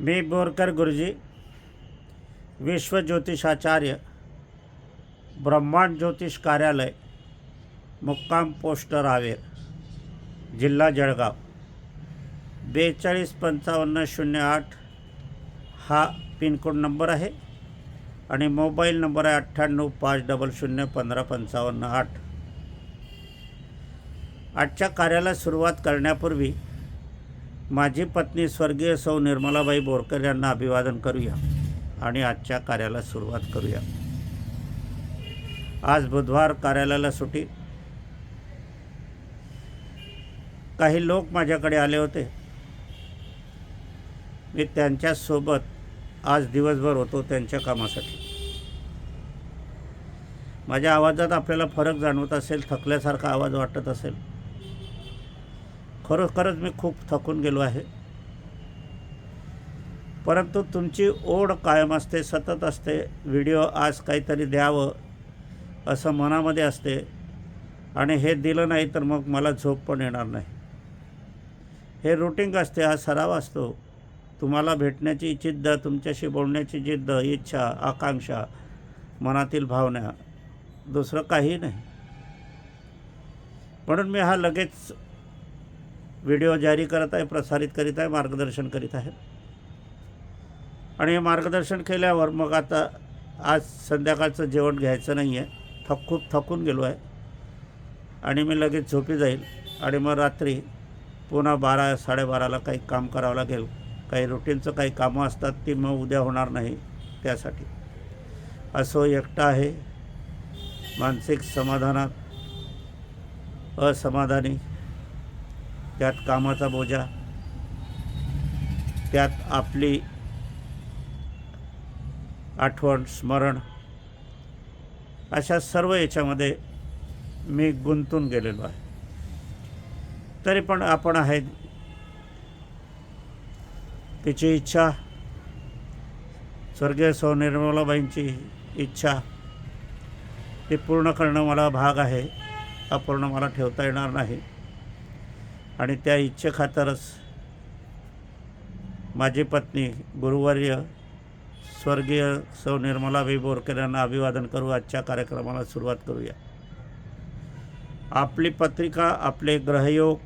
मी बोरकर गुरुजी विश्व ज्योतिषाचार्य ब्रह्मांड ज्योतिष कार्यालय मुक्काम पोस्ट रावेर जिल्हा जळगाव. बेचाळीस पंचावन्न शून्य आठ हा पिनकोड नंबर आहे आणि मोबाईल नंबर आहे अठ्ठ्याण्णव पाच डबल शून्य पंधरा पंचावन्न आठ. आजच्या कार्याला सुरुवात करण्यापूर्वी माझी पत्नी स्वर्गीय सौ निर्मलाबाई बोरकर यांना अभिवादन करूया आणि आजच्या कार्याला सुरुवात करूया. आज बुधवार कार्यालयाला सुटी काही लोक माझ्याकडे आले होते. मी त्यांच्यासोबत आज दिवसभर होतो त्यांच्या कामासाठी. माझ्या आवाजात आपल्याला फरक जाणवत असेल थकल्यासारखा आवाज वाटत असेल. खरोखरच मी खूप थकून गेलो आहे. परंतु तुमची ओढ कायम असते सतत असते. व्हिडिओ आज काहीतरी द्यावं असं मनामध्ये असते. आणि हे दिलं नाही तर मग मला झोप पण येणार नाही. हे रुटीन असते हा सराव असतो. तुम्हाला भेटण्याची जिद्द तुमच्याशी बोलण्याची जिद्द इच्छा आकांक्षा मनातील भावना दुसरं काही नाही. म्हणून मी हा लगेच व्हिडिओ जारी करत आहे प्रसारित करीत आहे मार्गदर्शन करीत आहे. आणि हे मार्गदर्शन केल्यावर मग आता आज संध्याकाळचं जेवण घ्यायचं नाही आहे थक खूप थकून गेलो आहे. आणि मी लगेच झोपी जाईल. आणि मग रात्री पुन्हा बारा साडेबाराला काही काम करावं लागेल. काही रुटीनचं काही कामं असतात ती मग उद्या होणार नाही त्यासाठी. असो एकटा आहे. मानसिक समाधानात असमाधानी. त्यात कामाचा बोजा त्यात आपली आठवण स्मरण अशा सर्व याच्यामध्ये मी गुंतून गेलेलो आहे. तरी पण आपण आहे तिची इच्छा स्वर्गीय सौ निर्मलाबाईंची इच्छा ती पूर्ण करणं मला भाग आहे अपूर्ण मला ठेवता येणार नाही. आणि त्या इच्छेखातरच माझी पत्नी गुरुवर्य स्वर्गीय सौ निर्मलाबाई बोरकर यांना अभिवादन करू. आजच्या कार्यक्रमाला सुरुवात करूया. आपली पत्रिका आपले ग्रहयोग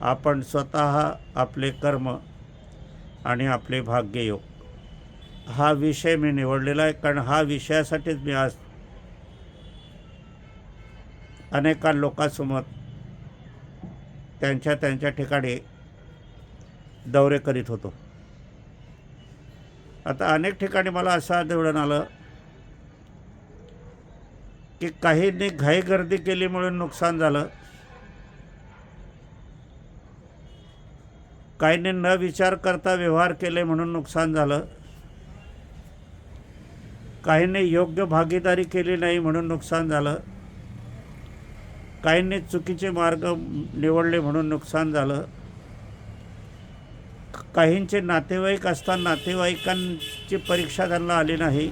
आपण स्वतः आपले कर्म आणि आपले भाग्ययोग. हा विषय मी निवडलेला आहे कारण हा विषयासाठीच मी आज अनेका लोकांसमोर त्यांच्या त्यांच्या ठिकाणी दौरे करीत होतो. आता अनेक ठिकाणी मला असं आढळून आलं की काहींनी घाई गर्दी केली म्हणून नुकसान झालं. काहींनी न विचार करता व्यवहार केले म्हणून नुकसान झालं. काहींनी योग्य भागीदारी केली नाही म्हणून नुकसान झालं. काहींनी चुकीचे मार्ग निवडले म्हणून नुकसान झालं. काहींचे नातेवाईक असताना नातेवाईकांची परीक्षा त्यांना आली नाही.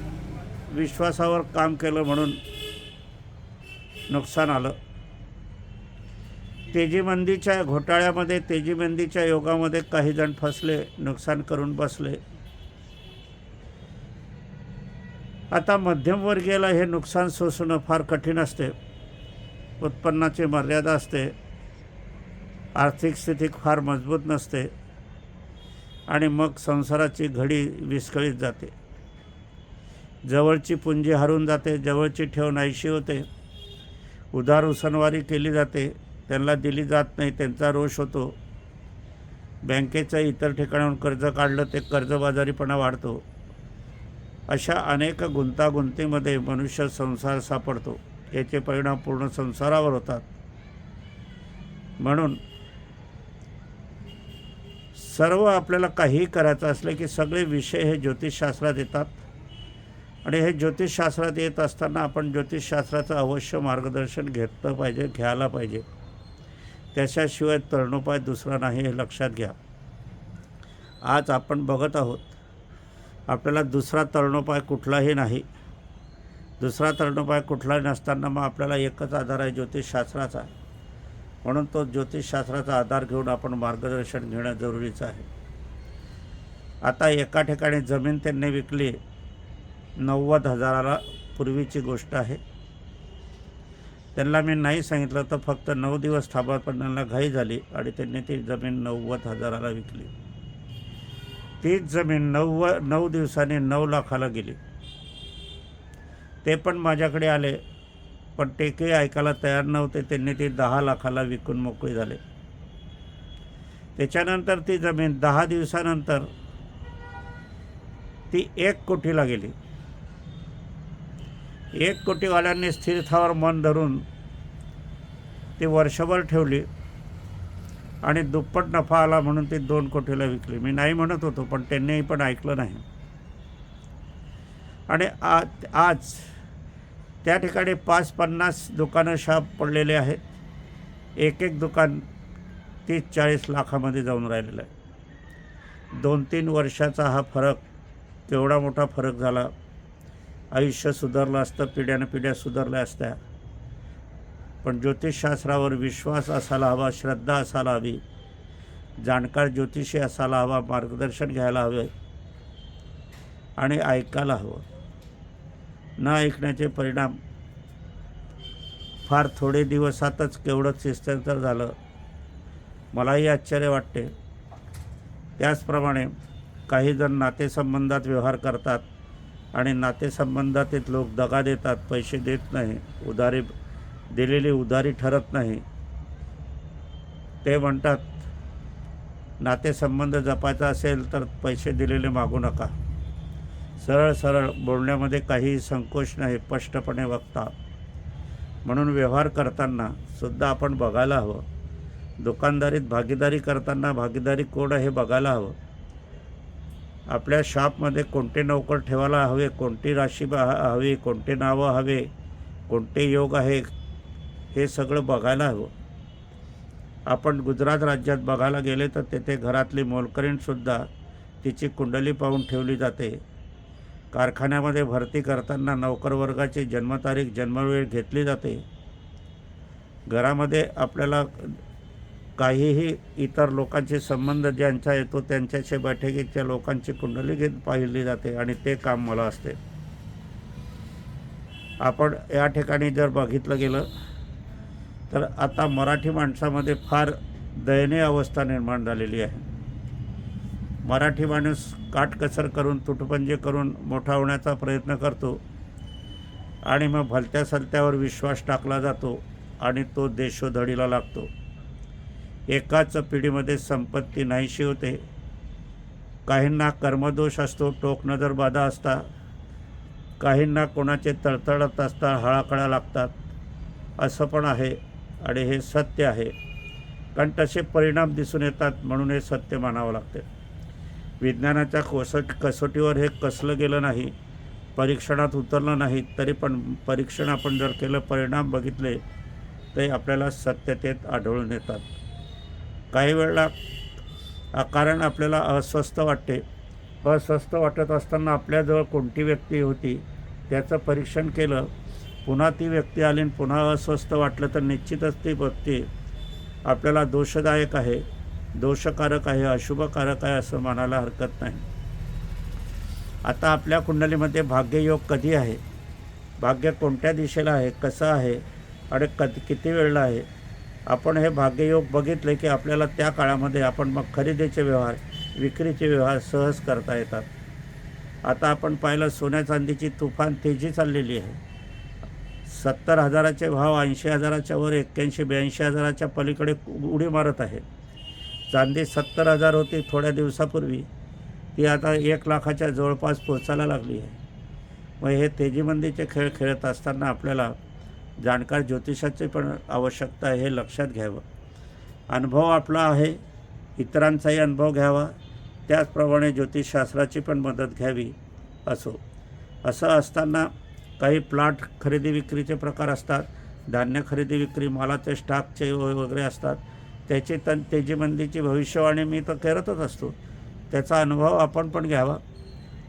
विश्वासावर काम केलं म्हणून नुकसान आलं. तेजीमंदीच्या घोटाळ्यामध्ये तेजीमंदीच्या योगामध्ये काही जण फसले नुकसान करून बसले. आता मध्यमवर्गीयाला हे नुकसान सोसणं फार कठीण असते. उत्पन्नाची मर्यादा असते. आर्थिक स्थिती फार मजबूत नसते आणि मग संसाराची घडी विस्कळीत जाते. जवळची पुंजी हरून जाते जवळची ठेव नाहीशी होते. उधार उसनवारी केली जाते त्यांना दिली जात नाही त्यांचा रोष होतो. बँकेच्या इतर ठिकाणाहून कर्ज काढलं ते कर्जबाजारीपणा वाढतो. अशा अनेक गुंतागुंतीमध्ये मनुष्य संसार सापडतो. याचे परिणाम पूर्ण संसारावर होतात. म्हणून सर्व आपल्याला काहीही करायचं असलं की सगळे विषय हे ज्योतिषशास्त्रात येतात. आणि हे ज्योतिषशास्त्रात येत असताना आपण ज्योतिषशास्त्राचं अवश्य मार्गदर्शन घेतलं पाहिजे घ्यायला पाहिजे. त्याच्याशिवाय तरणोपाय दुसरा नाही हे लक्षात घ्या. आज आपण बघत आहोत. आपल्याला दुसरा तरणोपाय कुठलाही नाही. दुसरा तरणोपाय कुठलाही नसताना मग आपल्याला एकच आधार आहे ज्योतिषशास्त्राचा म्हणून तो ज्योतिषशास्त्राचा आधार घेऊन आपण मार्गदर्शन घेणं जरुरीचं आहे. आता एका ठिकाणी जमीन त्यांनी विकली नव्वद हजाराला पूर्वीची गोष्ट आहे. त्यांना मी नाही सांगितलं तर फक्त नऊ दिवस थांबा पण त्यांना घाई झाली आणि त्यांनी ती जमीन नव्वद हजाराला विकली. तीच जमीन नव्व नऊ दिवसांनी नऊ लाखाला गेली. ते पण माझ्याकडे आले पण ते काही ऐकायला तयार नव्हते. त्यांनी ती दहा लाखाला विकून मोकळी झाले. त्याच्यानंतर ती जमीन दहा दिवसानंतर ती एक कोटीला गेली. एक कोटीवाल्यांनी स्थिरथावर मन धरून ती वर्षभर ठेवली आणि दुप्पट नफा आला म्हणून ती दोन कोटीला विकली. मी नाही म्हणत होतो पण त्यांनी पण ऐकलं नाही. आणि आज आज त्या ठिकाणी पाच पन्नास दुकानं शाप पडलेले आहेत. एक एक दुकान तीस चाळीस लाखामध्ये जाऊन राहिलेलं आहे. दोन तीन वर्षाचा हा फरक केवढा मोठा फरक झाला. आयुष्य सुधारलं असतं पिढ्यानं पिढ्या सुधारल्या असत्या. पण ज्योतिषशास्त्रावर विश्वास असायला हवा श्रद्धा असायला हवी. जाणकार ज्योतिषी असायला हवा मार्गदर्शन घ्यायला हवे. आणि ऐकायला हवं. न ऐकण्याचे परिणाम. फार थोडे दिवसातच केवढं शिस्तांतर झालं. मलाही आश्चर्य वाटते. त्याचप्रमाणे काही जण नातेसंबंधात व्यवहार करतात आणि नातेसंबंधातील लोक दगा देतात पैसे देत नाही उधारी दिलेली उधारी ठरत नाही. ते म्हणतात नातेसंबंध जपायचा असेल तर पैसे दिलेले मागू नका. सरळ सरळ बोलण्यामध्ये काहीही संकोच नाही स्पष्टपणे वक्ता. म्हणून व्यवहार करताना सुद्धा आपण बघायला हवं. दुकानदारीत भागीदारी करताना भागीदारी कोण हे बघायला हवं. आपल्या शॉपमध्ये कोणते नोकर ठेवायला हवे कोणती राशी बा हवी कोणते नावं हवे कोणते योग आहे हे सगळं बघायला हवं. आपण गुजरात राज्यात बघायला गेले तर तेथे घरातली मोलकरीणसुद्धा तिची कुंडली पाहून ठेवली जाते. कारखान्यामध्ये भरती करताना नोकरवर्गाची जन्मतारीख जन्मवेळ घेतली जाते. घरामध्ये आपल्याला काहीही इतर लोकांचे संबंध ज्यांचा येतो त्यांच्याशी बैठकीच्या लोकांची कुंडली घेत पाहिली जाते आणि ते काम मला असते. आपण या ठिकाणी जर बघितलं गेलं तर आता मराठी माणसामध्ये फार दयनीय अवस्था निर्माण झालेली आहे. मराठी माणूस काटकसर करून तुटपंजे करून मोठा होण्याचा प्रयत्न करतो आणि मग भलत्या सलत्यावर विश्वास टाकला जातो आणि तो देशोधडीला लागतो. एकाच पिढीमध्ये संपत्ती नाहीशी होते. काहींना कर्मदोष असतो टोक नजर बाधा असता काहींना कोणाचे तळतळत असता हळाकळा लागतात. असं पण आहे आणि हे सत्य आहे. कारण तसे परिणाम दिसून येतात म्हणून हे सत्य मानावं लागते. विज्ञानाच्या कोसट कसोटीवर हे कसलं गेलं नाही परीक्षणात उतरलं नाही तरी पण परीक्षण आपण जर केलं परिणाम बघितले ते आपल्याला सत्यतेत आढळून येतात. काही वेळेला कारण आपल्याला अस्वस्थ वाटते. अस्वस्थ वाटत असताना आपल्याजवळ कोणती व्यक्ती होती त्याचं परीक्षण केलं पुन्हा ती व्यक्ती आली आणि पुन्हा अस्वस्थ वाटलं तर निश्चितच ती व्यक्ती आपल्याला दोषदायक आहे. दोषकारक आहे अशुभकारक आहे असं म्हणायला हरकत नाही. आता आपल्या कुंडलीमध्ये भाग्ययोग कधी आहे? भाग्य कोणत्या दिशेला आहे? कसं आहे? आणि कधी किती वेळला आहे? आपण हे भाग्ययोग बघितले की आपल्याला त्या काळामध्ये आपण मग खरेदीचे व्यवहार विक्रीचे व्यवहार सहज करता येतात. आता आपण पाहिलं सोन्या चांदीची तुफान तेजी चाललेली आहे. सत्तर हजाराचे भाव ऐंशी हजाराच्या वर एक्क्याऐंशी ब्याऐंशी हजाराच्या पलीकडे उडी मारत आहे. चांदी सत्तर हजार होती थोड्या दिवसापूर्वी. ती आता एक लाखाच्या जवळपास पोचायला लागली आहे. मग हे तेजीमंदीचे खेळ खेळत असताना आपल्याला जाणकार ज्योतिषाची पण आवश्यकता आहे हे लक्षात घ्यावं. अनुभव आपला आहे इतरांचाही अनुभव घ्यावा. त्याचप्रमाणे ज्योतिषशास्त्राची पण मदत घ्यावी असो. असं असताना काही प्लॉट खरेदी विक्रीचे प्रकार असतात धान्य खरेदी विक्री मालाचे स्टॉकचे वगैरे असतात. त्याची तन तेजीमंदीची भविष्यवाणी मी तर करतच असतो. त्याचा अनुभव आपण पण घ्यावा.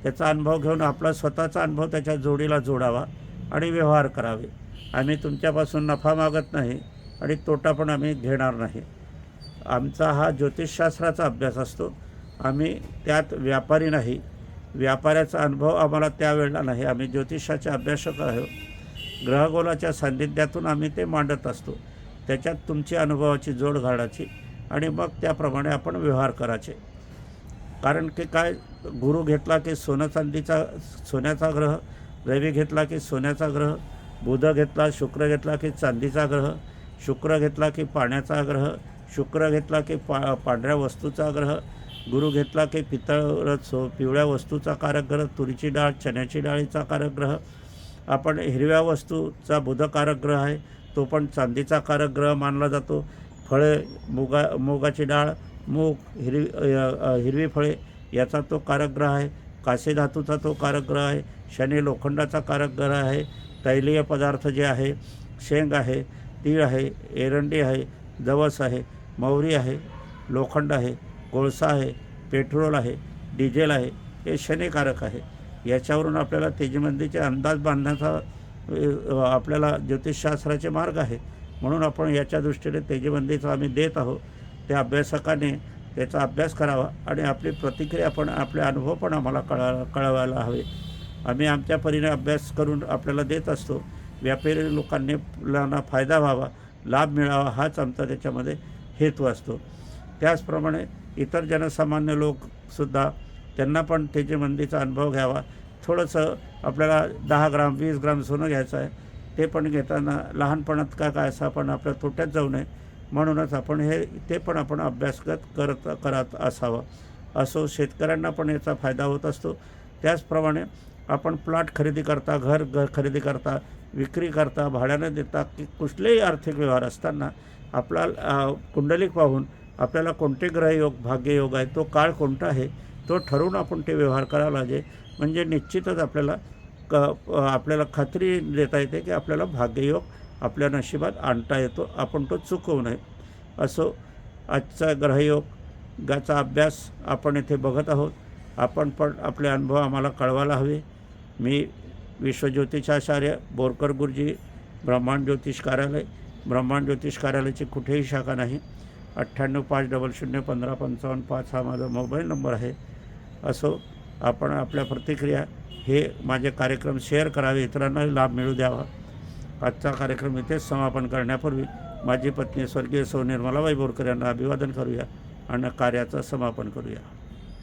त्याचा अनुभव घेऊन आपला स्वतःचा अनुभव त्याच्या जोडीला जोडावा आणि व्यवहार करावे. आम्ही तुमच्यापासून नफा मागत नाही आणि तोटा पण आम्ही घेणार नाही. आमचा हा ज्योतिषशास्त्राचा अभ्यास असतो. आम्ही त्यात व्यापारी नाही. व्यापाऱ्याचा अनुभव आम्हाला त्यावेळेला नाही. आम्ही ज्योतिषाचे अभ्यासक आहोत ग्रहगोलाच्या सान्निध्यातून आम्ही ते मांडत असतो. त्याच्यात तुमची अनुभवाची जोड घालायची आणि मग त्याप्रमाणे आपण व्यवहार करायचे. कारण की काय गुरु घेतला की सोनं चांदीचा सोन्याचा ग्रह रवी घेतला की सोन्याचा ग्रह बुध घेतला शुक्र घेतला की चांदीचा ग्रह शुक्र घेतला की पाण्याचा ग्रह शुक्र घेतला की पा पांढऱ्या वस्तूचा ग्रह गुरु घेतला की पितळ सो पिवळ्या वस्तूचा कारक ग्रह तुरीची डाळ चण्याची डाळीचा कारक ग्रह. आपण हिरव्या वस्तूचा बुधकारक ग्रह आहे तो पण चांदीचा कारक ग्रह मानला जातो. फळे मुगा मुगाची डाळ मूग हिरवी हिरवी फळे याचा तो कारक ग्रह आहे. कासे धातूचा तो कारक ग्रह आहे. शनी लोखंडाचा कारक ग्रह आहे. तैलीय पदार्थ जे आहे शेंग आहे तीळ आहे एरंडी आहे जवस आहे मौरी आहे लोखंड आहे कोळसा आहे पेट्रोल आहे डिझेल आहे हे शनिकारक आहे. याच्यावरून आपल्याला तेजमंदीचे अंदाज बांधण्याचा आपल्याला ज्योतिषशास्त्राचे मार्ग आहे. म्हणून आपण याच्या दृष्टीने तेजबंदीचा आम्ही देत आहोत. त्या अभ्यासकाने त्याचा अभ्यास करावा आणि आपली प्रतिक्रिया पण आपले अनुभव पण आम्हाला कळा कळवायला हवे. आम्ही आमच्या परीने अभ्यास करून आपल्याला देत असतो. व्यापारी लोकांनी लोकांना फायदा व्हावा लाभ मिळावा हाच आमचा त्याच्यामध्ये हेतू असतो. त्याचप्रमाणे इतर जनसामान्य लोकसुद्धा त्यांना पण तेजमंदीचा अनुभव घ्यावा. थोडंसं आपल्याला दहा ग्राम वीस ग्राम सोनं घ्यायचं आहे. ते पण घेताना लहानपणात का काय असं आपण आपल्या तोट्यात जाऊ नये. म्हणूनच आपण हे ते पण आपण अभ्यासगत करत करत असावं. असो शेतकऱ्यांना पण याचा फायदा होत असतो. त्याचप्रमाणे आपण प्लॉट खरेदी करता घर घर खरेदी करता विक्री करता भाड्यानं देता की कुठलेही आर्थिक व्यवहार असताना आपला कुंडलिक पाहून आपल्याला कोणते ग्रहयोग भाग्ययोग आहे तो काळ कोणता आहे तो ठरवून आपण ते व्यवहार करावा लागेल. म्हणजे निश्चितच आपल्याला क आपल्याला खात्री देता येते की आपल्याला भाग्ययोग आपल्या नशिबात आणता येतो. आपण तो चुकवू नये. असो आजचा ग्रहयोग गाचा अभ्यास आपण येथे बघत आहोत. आपण पण आपले अनुभव आम्हाला कळवायला हवे. मी विश्वज्योतिषाचार्य बोरकर गुरुजी ब्रह्मांड ज्योतिष कार्यालय. ब्रह्मांड ज्योतिष कार्यालयाची कुठेही शाखा नाही. अठ्ठ्याण्णव पाच डबल शून्य पंधरा पंचावन्न पाच हा माझा मोबाईल नंबर आहे. असो आपण आपल्या प्रतिक्रिया हे माझे कार्यक्रम शेअर करावे इतरांनाही लाभ मिळू द्यावा. आजचा कार्यक्रम इथेच समापन करण्यापूर्वी माझी पत्नी स्वर्गीय सौ निर्मलाबाई बोरकर यांना अभिवादन करूया आणि कार्याचं समापन करूया.